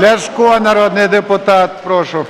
Ляшко, народний депутат, прошу.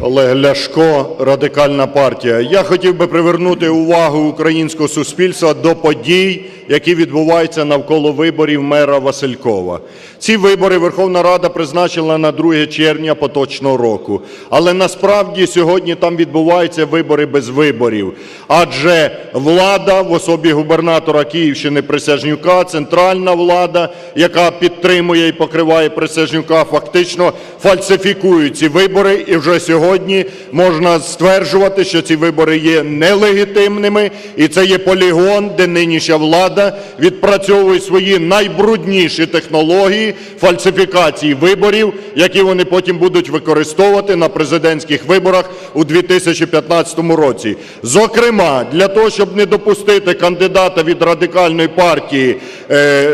Олег Ляшко, Радикальна партія. Я хотів би привернути увагу українського суспільства до подій, які відбуваються навколо виборів мера Василькова. Ці вибори Верховна Рада призначила на 2 червня поточного року. Але насправді сьогодні там відбуваються вибори без виборів. Адже влада в особі губернатора Київщини Присяжнюка, центральна влада, яка підтримує і покриває Присяжнюка, фактично фальсифікують ці вибори. І вже сьогодні можна стверджувати, що ці вибори є нелегітимними, і це є полігон, де нинішня влада відпрацьовує свої найбрудніші технології фальсифікації виборів, які вони потім будуть використовувати на президентських виборах у 2015 році. Зокрема, для того, щоб не допустити кандидата від радикальної партії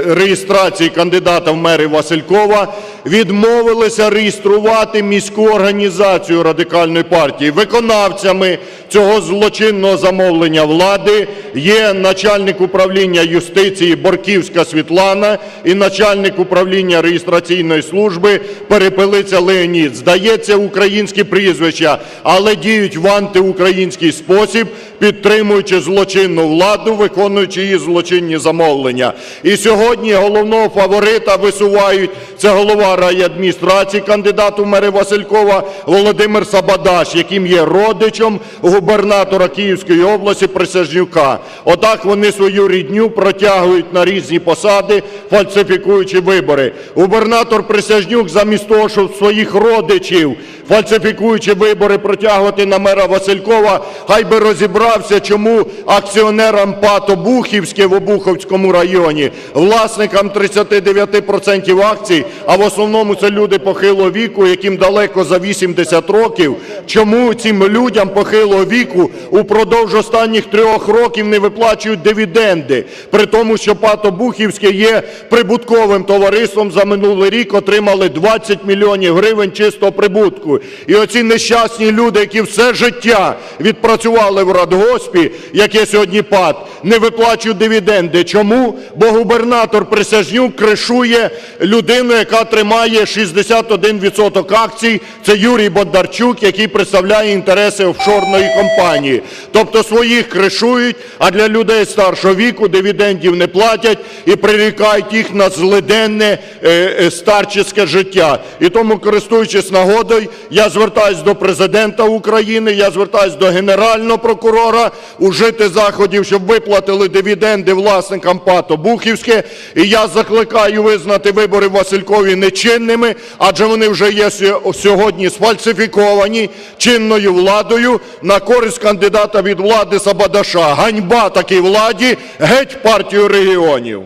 реєстрації кандидата в мери Василькова, відмовилися реєструвати міську організацію радикальної партії. Виконавцями цього злочинного замовлення влади є начальник управління юстиції Борківська Світлана і начальник управління реєстраційної служби Перепелиця Леонід. Здається, українські прізвища, але діють в антиукраїнський спосіб, підтримуючи злочинну владу, виконуючи її злочинні замовлення. І сьогодні головного фаворита висувають це голова райадміністрації, кандидат у мери Василькова Володимир Сабадаш, яким є родичем губернатора Київської області Присяжнюка. Отак вони свою рідню протягують на різні посади, фальсифікуючи вибори. Губернатор Присяжнюк замість того, щоб своїх родичів, фальсифікуючи вибори, протягувати на мера Василькова, хай би розібрався, чому акціонерам ПАТ Обухівське в Обуховському районі, власникам 39% акцій, а в основному це люди похилого віку, яким далеко за 80 років, чому цим людям похилого віку упродовж останніх трьох років не виплачують дивіденди, при тому, що ПАТ Обухівське є прибутковим товариством, за минулий рік отримали 20 мільйонів гривень чистого прибутку. І оці нещасні люди, які все життя відпрацювали в радгоспі, яке сьогодні ПАТ, не виплачують дивіденди. Чому? Бо губернатор Присяжнюк кришує людину, яка тримає 61% акцій. Це Юрій Бондарчук, який представляє інтереси офшорної компанії. Тобто своїх кришують, а для людей старшого віку дивідендів не платять і прирікають їх на злиденне е, е, старчеське життя. І тому, користуючись нагодою, я звертаюсь до президента України, я звертаюсь до Генерального прокурора ужити заходів, щоб виплатили дивіденди власникам ПАТ Обухівське. І я закликаю визнати вибори Василькові нечинними, адже вони вже є сьогодні сфальсифіковані чинною владою на користь кандидата від влади Сабадаша. Ганьба такій владі, геть партію регіонів.